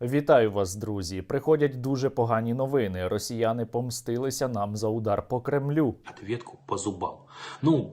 Вітаю вас, друзі. Приходять дуже погані новини. Росіяни помстилися нам за удар по Кремлю. ответку по зубам. Ну,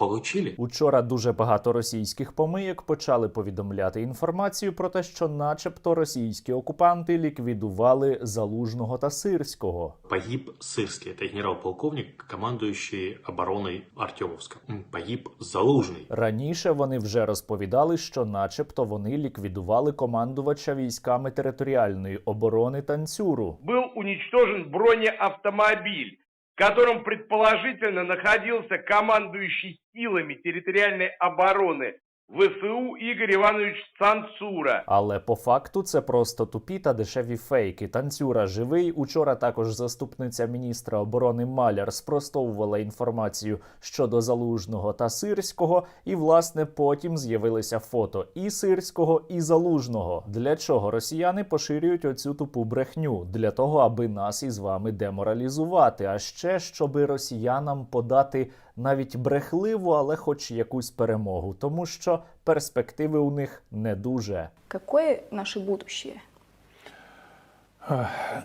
получили. Учора дуже багато російських помийок почали повідомляти інформацію про те, що, начебто, російські окупанти ліквідували залужного та сирського. Погиб Сырский, это генерал-полковник, командующий обороной Артемовска. М, Погиб Залужный. Раніше вони вже розповідали, що, начебто, вони ліквідували командувача військами територіальної оборони танцюру. был уничтожен бронеавтомобиль, в котором предположительно находился командующий силами территориальной обороны ВСУ Игорь Иванович Цанцура. Але по факту це просто тупі та дешеві фейки. Танцюра живий. Учора також заступниця міністра оборони Маляр спростовувала інформацію щодо залужного та сирського, і власне потім з'явилися фото і сирського, і залужного. Для чого росіяни поширюють оцю тупу брехню? Для того, аби нас із вами деморалізувати, а ще щоби росіянам подати навіть брехливу, але хоч якусь перемогу, тому що перспективи у них не дуже. Какое наше будущее?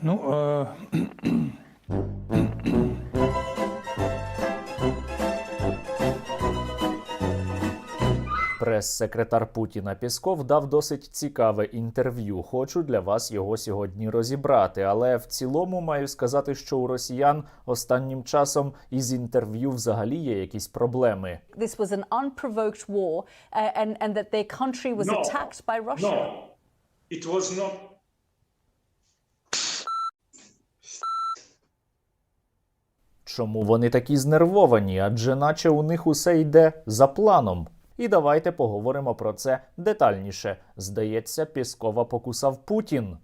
Ну, э, Прес-секретар Путіна Пісков дав досить цікаве інтерв'ю. Хочу для вас його сьогодні розібрати. Але в цілому маю сказати, що у росіян останнім часом із інтерв'ю взагалі є якісь проблеми. this was an unprovoked war uh, and, and that their country was No. attacked by Russia? No, it was not. Чому вони такі знервовані? Адже наче у них усе йде за планом. І давайте поговоримо про це детальніше. Здається, Піскова покусав Путін.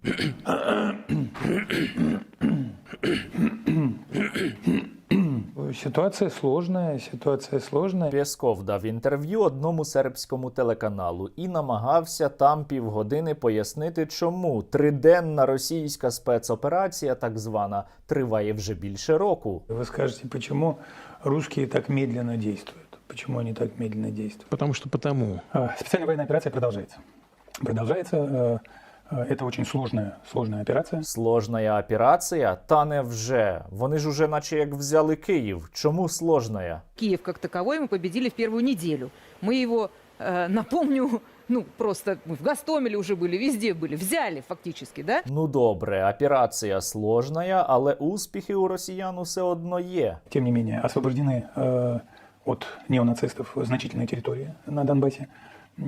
ситуация сложная, ситуация сложная. Пєсков дав інтерв'ю одному сербському телеканалу і намагався там півгодини пояснити, чому триденна російська спецоперація, так звана, триває вже більше року. Вы скажете, почему русские так медленно действуют? Почему они так медленно действуют? Потому что потому. А, Специальная военная операция продолжается. Продолжается. э, э, Это очень сложная, сложная операция. Сложная операція? Та невже? Вони ж уже наче як взяли Київ. Чому сложная? Киев как таковой мы победили в первую неделю. Мы его, э, напомню, ну просто мы в Гастомеле уже были, везде были, взяли фактически, да? Ну добре, операція сложная, але успіхи у росіян усе одно є. Тем не менее, освобождены э, от неонацистов значительные территории на Донбассе. Э,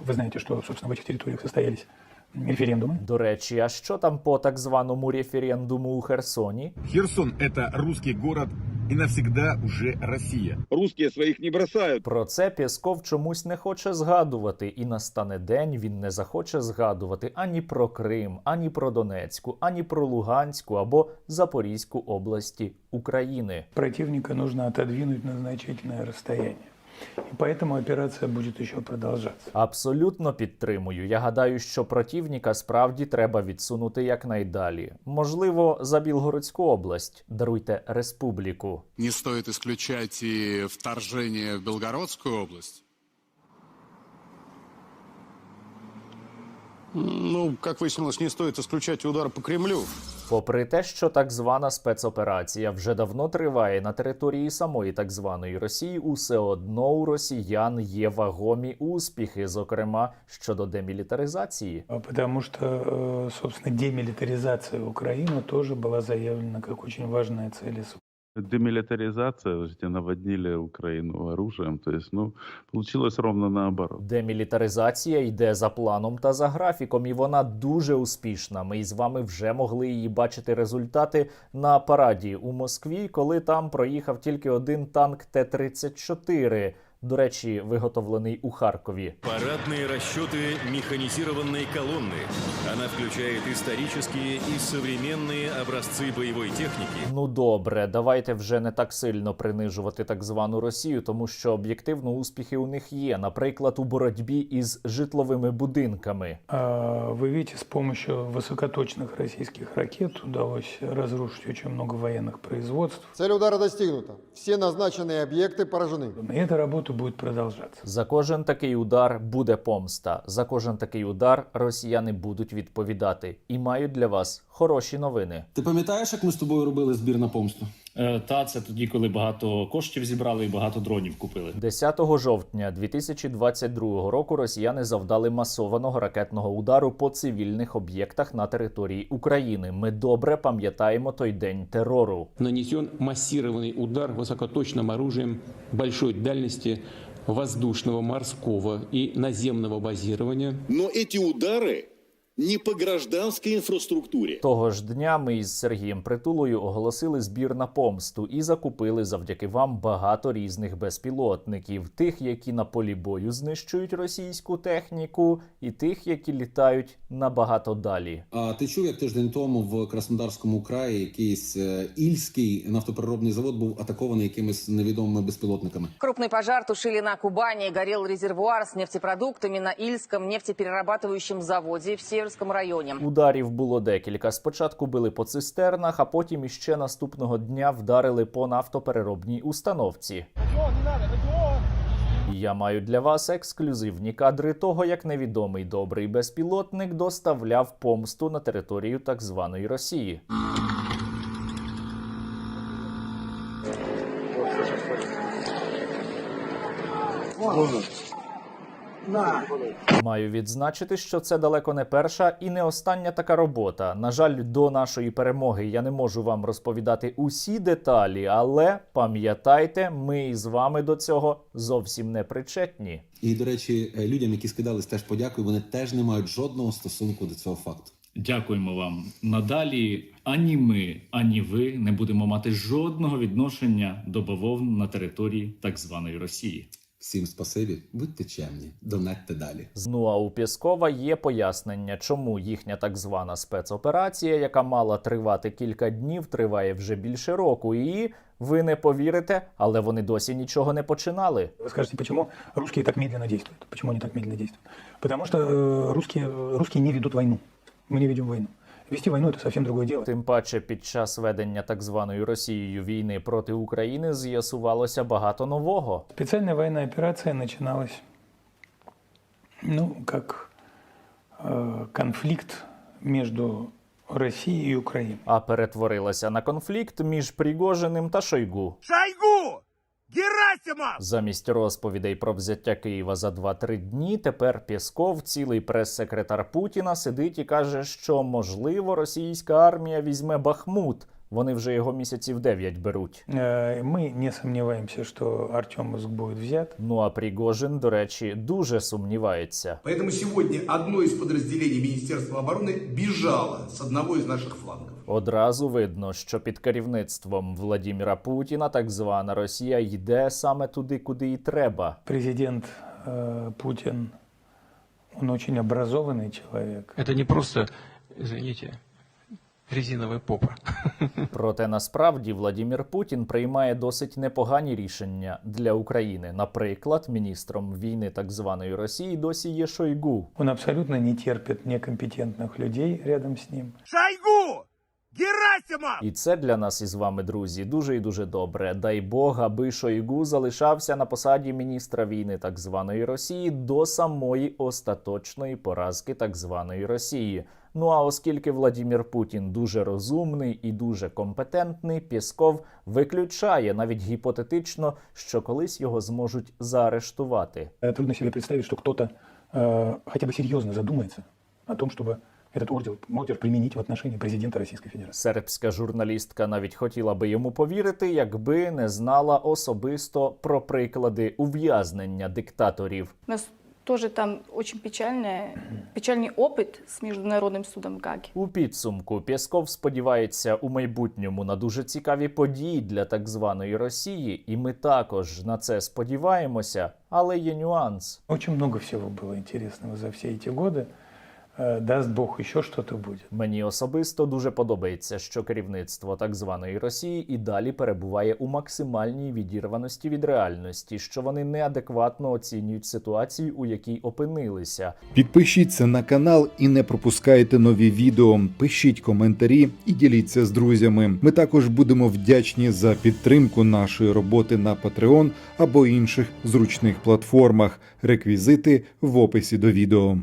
Вы знаете, что, собственно, в этих территориях состоялись референдумы. До речі, а що там по так званому референдуму у Херсоні? Херсон – это русский город и навсегда уже Россия. Русские своих не бросают. Про це Пєсков чомусь не хоче згадувати, і настане день він не захоче згадувати ані про Крим, ані про Донецьку, ані про Луганську або Запорізьку області України. Противника нужно отодвинуть на значительное расстояние. И поэтому операция будет еще продолжаться. Абсолютно підтримую. Я гадаю, що противника справді треба відсунути якнайдалі. Можливо, за Білгородську область. Даруйте республіку. Не стоит исключать и вторжение в Белгородскую область. Ну, как выяснилось, не стоит исключать и удар по Кремлю. Попри те, що так звана спецоперація вже давно триває на території самої так званої Росії, усе одно у росіян є вагомі успіхи, зокрема щодо демілітаризації. А Потому что, э, собственно, демилитаризация Украины тоже была заявлена как очень важная цель СВ. Демилитаризация, наводнили Украину оружием. То есть, ну, получилось ровно наоборот. Демілітаризація йде за планом та за графіком, і вона дуже успішна. Ми із вами вже могли її бачити результати на параді у Москві, коли там проїхав тільки один танк Т-34 До речі, виготовлений у Харкові. Парадные расчеты механизированной колонны. Она включает исторические и современные образцы боевой техники. Ну добре, давайте вже не так сильно принижувати так звану Росію, тому що об'єктивно успіхи у них є, наприклад, у боротьбі із житловими будинками. А, Вы видите, с помощью высокоточных российских ракет удалось разрушить очень много военных производств. Цель удара достигнута. Все назначенные объекты поражены. И эта работа что будет продолжаться. За кожен такий удар буде помста. За кожен такий удар росіяни будуть відповідати і мають для вас хороші новини. Ти пам'ятаєш, як ми з тобою робили збір на помсту? Та це тоді, коли багато коштів зібрали і багато дронів купили. 10 жовтня 2022 року росіяни завдали масованого ракетного удару по цивільних об'єктах на території України. Ми добре пам'ятаємо той день терору. Нанесен массированный удар высокоточным оружием большой дальности воздушного, морского и наземного базирования Но эти удары не по гражданской инфраструктуре. Того ж дня ми із Сергієм Притулою оголосили збір на помсту і закупили завдяки вам багато різних безпілотників: тих, які на полі бою знищують російську техніку, і тих, які літають набагато далі. А ти чув, як тиждень тому в Краснодарському краї якийсь е, ільський нафтопереробний завод був атакований якимись невідомими безпілотниками? Крупный пожар тушили на Кубани. Горел резервуар с нефтепродуктами на Ильском нефтеперерабатывающем заводе в Северском районе. Ударів було декілька. Спочатку били по цистернах, а потім іще наступного дня вдарили по нафтопереробній установці. Я маю для вас ексклюзивні кадри того, як невідомий добрий безпілотник доставляв помсту на територію так званої Росії. Маю відзначити, що це далеко не перша і не остання така робота. На жаль, до нашої перемоги я не можу вам розповідати усі деталі, але пам'ятайте, ми із вами до цього зовсім не причетні. І до речі, е, людям, які скидались, теж подякую. Вони теж не мають жодного стосунку до цього факту. Дякуємо вам. Надалі ані ми, ані ви не будемо мати жодного відношення до бавовн на території так званої Росії. Всім спасибі, будьте чемні, донатьте далі. Ну а у Пєскова є пояснення, чому їхня так звана спецоперація, яка мала тривати кілька днів, триває вже більше року. І ви не повірите, але вони досі нічого не починали. Вы скажете, почему русские так медленно действуют? Почему они так медленно действуют? Потому что э, русские, русские не ведут войну. Мы не ведем войну. Вести войну это совсем другое дело. Тим паче, під час ведення так званої Росією війни проти України з'ясувалося багато нового. Специальная военная операция начиналась, ну, как э, конфликт между Россией и Украиной. А перетворилася на конфлікт між Пригожиним та Шойгу. Шойгу! Герасимов! Замість розповідей про взяття Києва за 2-3 дні, тепер Пєсков, цілий прес-секретар Путіна, сидить і каже, що можливо російська армія візьме Бахмут. Вони вже його місяців 9 беруть. Э, Мы не сомневаемся, что Артемовск будет взят. Ну а Пригожин, до речі, дуже сумнівається. Поэтому сегодня одно из подразделений Министерства обороны бежало с одного из наших флангов. Одразу видно, що під керівництвом Владіміра Путіна так звана Росія йде саме туди, куди і треба. Президент э, Путин, он очень образованный человек. Это не просто, извините, резиновая попа. Проте насправді Владімір Путін приймає досить непогані рішення для України. Наприклад, міністром війни так званої Росії досі є Шойгу. Он абсолютно не терпить некомпетентних людей рядом з ним. Шойгу! Герасимов! І це для нас із вами, друзі, дуже і дуже добре. Дай Бог, аби Шойгу залишався на посаді міністра війни так званої Росії до самої остаточної поразки так званої Росії. Ну а оскільки Владімір Путін дуже розумний і дуже компетентний, Пєсков виключає навіть гіпотетично, що колись його зможуть заарештувати. Э, Трудно себе представить, что кто-то э, хотя бы серьезно задумается о том, чтобы этот ордер, ордер применить в отношении президента Российской Федерации. Сербська журналістка навіть хотіла би йому повірити, якби не знала особисто про приклади ув'язнення диктаторів. У нас тоже там очень печальная, печальный опыт с Международным судом в Гаге. У підсумку Пєсков сподівається у майбутньому на дуже цікаві події для так званої Росії, і ми також на це сподіваємося. Але є нюанс. Очень много всего было интересного за все эти годы. э, даст Бог, еще что-то будет. Мені особисто дуже подобається, що керівництво так званої Росії і далі перебуває у максимальній відірваності від реальності, що вони неадекватно оцінюють ситуацію, у якій опинилися. Підпишіться на канал і не пропускайте нові відео. Пишіть коментарі і діліться з друзями. Ми також будемо вдячні за підтримку нашої роботи на Patreon або інших зручних платформах. Реквізити в описі до відео.